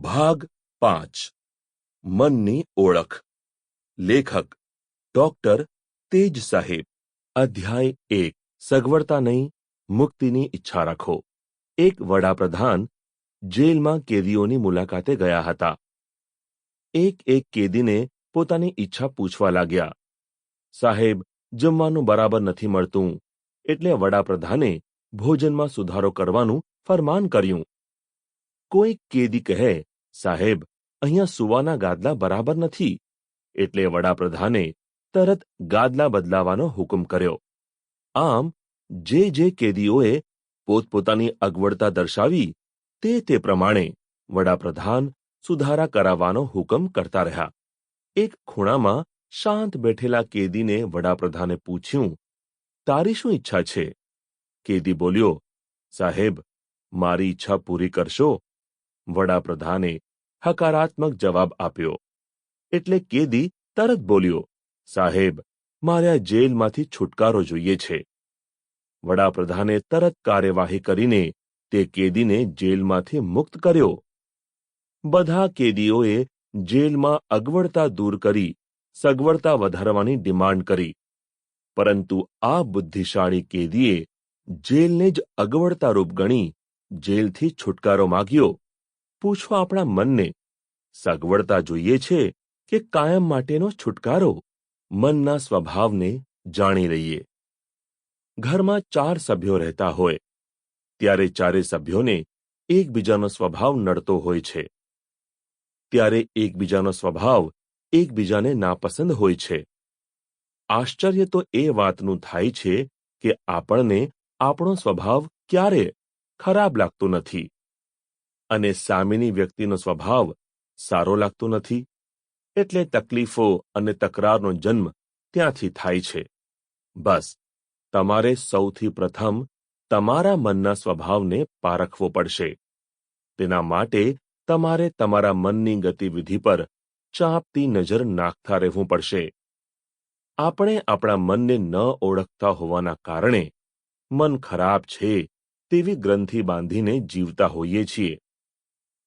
ભાગ પાંચ. મનની ઓળખ. લેખક. ડોક્ટર તેજ સાહેબ. અધ્યાય એક. સગવડતા નહીં, મુક્તિની ઈચ્છા રાખો. એક વડાપ્રધાન જેલમાં કેદીઓની મુલાકાતે ગયા હતા. એક એક કેદીને પોતાની ઈચ્છા પૂછવા લાગ્યા. સાહેબ, જમવાનું બરાબર નથી મળતું. એટલે વડાપ્રધાને ભોજનમાં સુધારો કરવાનું ફરમાન કર્યું. કોઈ કેદી કહે, સાહેબ, અહીંયા સુવાના ગાદલા બરાબર નથી. એટલે વડાપ્રધાને તરત ગાદલા બદલાવાનો હુકમ કર્યો. આમ, જે જે કેદીઓએ પોતપોતાની અગવડતા દર્શાવી, તે તે પ્રમાણે વડાપ્રધાન સુધારા કરાવવાનો હુકમ કરતા રહ્યા. એક ખૂણામાં શાંત બેઠેલા કેદીને વડાપ્રધાને પૂછ્યું, તારી શું ઈચ્છા છે? કેદી બોલ્યો, સાહેબ, મારી ઈચ્છા પૂરી કરશો વડાપ્રધાને હકારાત્મક જવાબ આપ્યો. એટલે કેદી તરત બોલ્યો, સાહેબ, મારે આ જેલમાંથી છુટકારો જોઈએ છે. વડાપ્રધાને તરત કાર્યવાહી કરીને તે કેદીને જેલમાંથી મુક્ત કર્યો. બધા કેદીઓએ જેલમાં અગવડતા દૂર કરી, સગવડતા વધારવાની ડિમાન્ડ કરી. પરંતુ આ બુદ્ધિશાળી કેદીએ જેલને જ અગવડતારૂપ ગણી જેલથી છુટકારો માગ્યો. પૂછો આપણા મનને. સગવડતા જોઈએ છે કે કાયમ માટેનો છુટકારો મનના સ્વભાવને જાણી રહીએ. ઘરમાં ચાર સભ્યો રહેતા હોય. ત્યારે ચારે સભ્યોને એકબીજાનો સ્વભાવ નડતો હોય છે. ત્યારે એકબીજાનો સ્વભાવ એકબીજાને નાપસંદ હોય છે. આશ્ચર્ય તો એ વાતનું થાય છે કે આપણને આપણો સ્વભાવ ક્યારે ખરાબ લાગતો નથી. અને સામેની વ્યક્તિનો સ્વભાવ સારો લાગતો નથી, એટલે તકલીફો અને તકરારનો જન્મ ત્યાંથી થાય છે. બસ, તમારે સૌથી પ્રથમ તમારા મનના સ્વભાવને પારખવો પડશે. તેના માટે તમારે તમારા મનની ગતિવિધિ પર ચાંપતી નજર નાખતા રહેવું પડશે. આપણે આપણા મનને ન ઓળખતા હોવાના કારણે મન ખરાબ છે તેવી ગ્રંથિ બાંધીને જીવતા હોઈએ છીએ.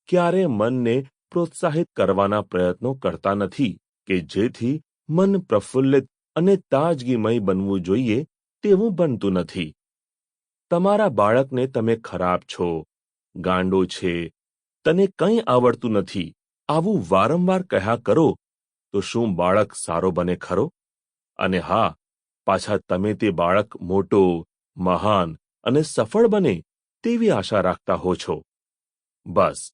ક્યારે મનને પ્રોત્સાહિત કરવાના પ્રયત્નો કરતા નથી કે જેથી મન પ્રફુલ્લિત અને તાજગીમય બનવું જોઈએ તેવું બનતું નથી. તમારા બાળકને તમે ખરાબ છો, ગાંડો છે, તને કંઈ આવડતું નથી, આવું વારંવાર કહ્યા કરો, તો શું બાળક સારો બને ખરો? અને હા, પાછા તમે તે બાળક મોટો, મહાન અને સફળ બને તેવી આશા રાખતા હો છો. બસ.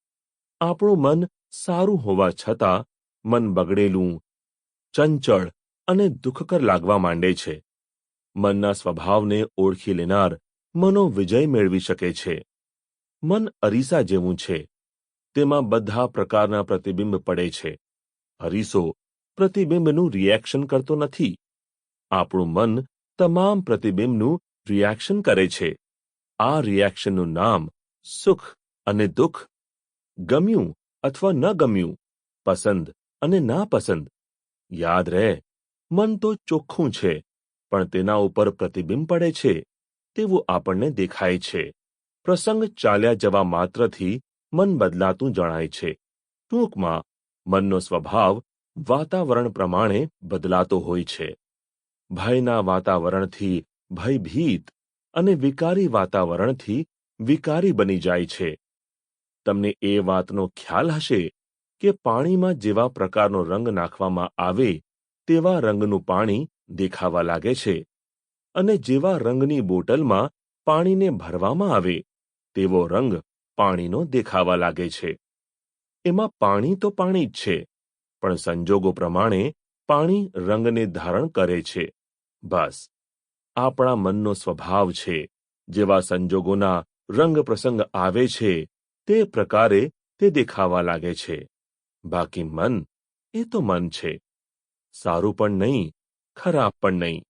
આપણું મન સારું હોવા છતાં મન બગડેલું, ચંચળ અને દુઃખકર લાગવા માંડે છે. મનના સ્વભાવને ઓળખી લેનાર મનો વિજય મેળવી શકે છે. મન અરીસા જેવું છે. તેમાં બધા પ્રકારના પ્રતિબિંબ પડે છે. અરીસો પ્રતિબિંબનું રિએક્શન કરતો નથી. આપણું મન તમામ પ્રતિબિંબનું રિએક્શન કરે છે. આ રિએક્શનનું નામ સુખ અને દુઃખ ગમ્યું અથવા ન ગમ્યું, પસંદ અને નાપસંદ. યાદ રહે, મન તો ચોખ્ખું છે, પણ તેના ઉપર પ્રતિબિંબ પડે છે, તેવું આપણને દેખાય છે. પ્રસંગ ચાલ્યા જવા માત્રથી મન બદલાતું જણાય છે. ટૂંકમાં, મનનો સ્વભાવ વાતાવરણ પ્રમાણે બદલાતો હોય છે. ભયના વાતાવરણથી ભયભીત અને વિકારી વાતાવરણથી વિકારી બની જાય છે. તમને એ વાતનો ખ્યાલ હશે કે પાણીમાં જેવા પ્રકારનો રંગ નાખવામાં આવે, તેવા રંગનું પાણી દેખાવા લાગે છે. અને જેવા રંગની બોટલમાં પાણીને ભરવામાં આવે, તેવો રંગ પાણીનો દેખાવા લાગે છે. એમાં પાણી તો પાણી જ છે, પણ સંજોગો પ્રમાણે પાણી રંગને ધારણ કરે છે. બસ, આપણા મનનો સ્વભાવ છે. જેવા સંજોગોના રંગ પ્રસંગ આવે છે તે પ્રકારે તે દેખાવા લાગે છે. બાકી મન, એ તો મન છે. સારું પણ નહીં, ખરાબ પણ નહીં.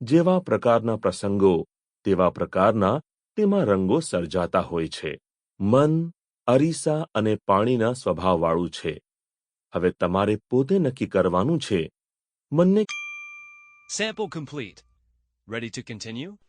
જેવા પ્રકારના પ્રસંગો, તેવા પ્રકારના તેમાં રંગો સર્જાતા હોય છે. મન, અરીસા અને પાણીના સ્વભાવવાળું છે. હવે તમારે પોતે નક્કી કરવાનું છે. મનને sample complete ready to continue?